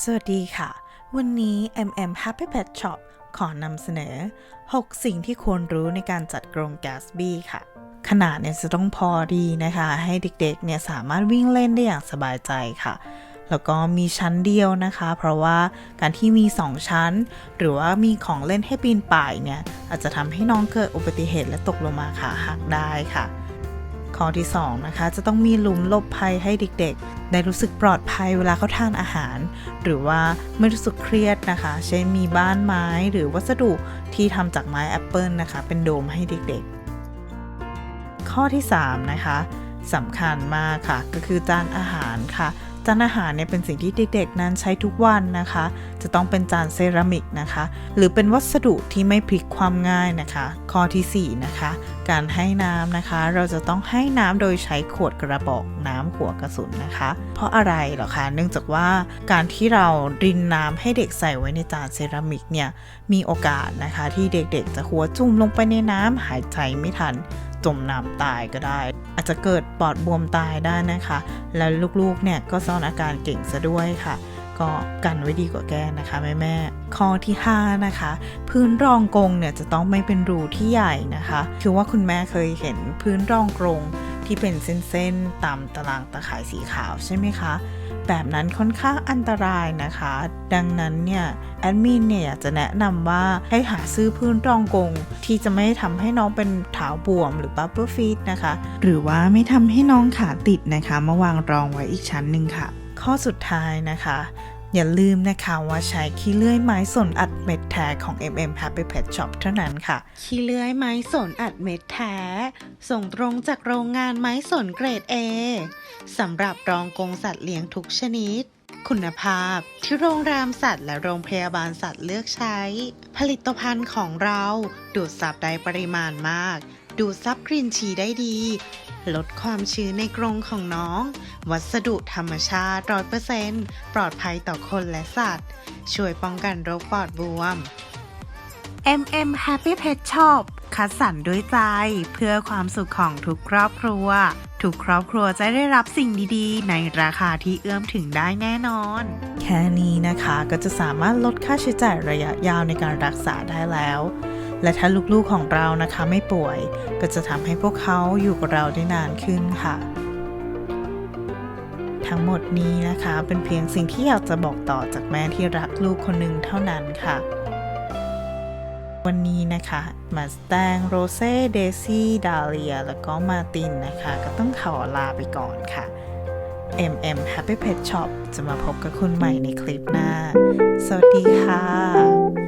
สวัสดีค่ะ วันนี้ MM Happy Pet Shop ขอนำเสนอ 6 สิ่งที่ควรรู้ในการจัดกรงแกสบี้ค่ะ ขนาดเนี่ยจะต้องพอดีนะคะ ให้เด็กๆเนี่ยสามารถวิ่งเล่นได้อย่างสบายใจค่ะ แล้วก็มีชั้นเดียวนะคะ เพราะว่าการที่มี 2 ชั้น หรือว่ามีของเล่นให้ปีนป่ายเนี่ยอาจจะทำให้น้องเกิดอุบัติเหตุและตกลงมาขาหักได้ค่ะ ข้อที่ 2 นะคะ จะต้องมีหลุมหลบภัยให้เด็กๆ ได้รู้สึกปลอดภัยเวลาเขาทานอาหาร หรือว่าไม่รู้สึกเครียดนะคะ เช่นมีบ้านไม้หรือวัสดุที่ทำจากไม้แอปเปิลนะคะ เป็นโดมให้เด็กๆ ข้อที่ 3 นะคะสำคัญมากค่ะ ก็คือจานอาหารค่ะ จานอาหารเนี่ยเป็นสิ่งที่เด็กๆนั้นใช้ทุกวันนะคะ จะต้องเป็นจานเซรามิกนะคะ หรือเป็นวัสดุที่ไม่พลิกความง่ายนะคะ ข้อทีสี่ 4 นะคะ การให้น้ำนะคะ เราจะต้องให้น้ำโดยใช้ขวดกระบอกน้ำหัวกระสุนนะคะ เพราะอะไรเหรอคะ เนื่องจากว่าการที่เรารินน้ำให้เด็กใส่ไว้ในจานเซรามิกเนี่ยมีโอกาสนะคะ ที่เด็กๆ จะหัวจุ่มลงไปในน้ำหายใจไม่ทันจมน้ำตายก็ได้ อาจจะเกิดปอดบวมตายได้นะคะ แล้วลูกๆเนี่ยก็ซ่อนอาการเก่งซะด้วยค่ะ ก็กันไว้ดีกว่าแก้นะคะแม่แม่ๆข้อที่ 5 นะคะ พื้นรองกรงเนี่ยจะต้องไม่เป็นรูที่ใหญ่นะคะ คือว่าคุณแม่เคยเห็นพื้นรองกรง ที่เป็นเส้นๆตามตารางตะข่ายสีขาวใช่ไหมคะ แบบนั้นค่อนข้างอันตรายนะคะ ดังนั้นเนี่ยแอดมินเนี่ยอยากจะแนะนำว่าให้หาซื้อพื้นรองกง ที่จะไม่ทำให้น้องเป็นเท้าบวมหรือบับเบิลฟีดนะคะ หรือว่าไม่ทำให้น้องขาติดนะคะมาวางรองไว้อีกชั้นหนึ่งค่ะ ข้อสุดท้ายนะคะ อย่าลืมนะคะว่าใช้ขี้เลื่อยไม้สนอัดเม็ดแท้ของ MM Happy Pet Shop เท่านั้นค่ะ ขี้เลื้อยไม้สนอัดเม็ดแท้ ส่งตรงจากโรงงานไม้สนเกรด A สำหรับรองกงสัตว์เลี้ยงทุกชนิด คุณภาพที่โรงแรมสัตว์และโรงพยาบาลสัตว์เลือกใช้ ผลิตภัณฑ์ของเราดูดซับได้ปริมาณมาก ดูดซับกลิ่นฉี่ได้ดี ลดความชื้นในกรงของน้อง วัสดุธรรมชาติ100%ปลอดภัยต่อคนและสัตว์ ช่วยป้องกันโรคปอดบวม MM Happy Pet Shop คัดสรรด้วยใจเพื่อความสุขของทุกครอบครัว ทุกครอบครัวจะได้รับสิ่งดีๆ ในราคาที่เอื้อมถึงได้แน่นอน แค่นี้นะคะก็จะสามารถลดค่าใช้จ่ายระยะยาวในการรักษาได้แล้ว และถ้าลูกๆของเรานะคะไม่ป่วย ก็จะทำให้พวกเขาอยู่กับเราได้นานขึ้นค่ะ ทั้งหมดนี้นะคะเป็นเพียงสิ่งที่อยากจะบอกต่อจากแม่ที่รักลูกคนหนึ่งเท่านั้นค่ะวันนี้นะคะมาสแตงโรเซ่เดซี่ดาเลียแล้วก็มาตินนะคะ ก็ต้องขอลาไปก่อนค่ะ MM Happy Pet Shop จะมาพบกับคุณใหม่ในคลิปหน้า สวัสดีค่ะ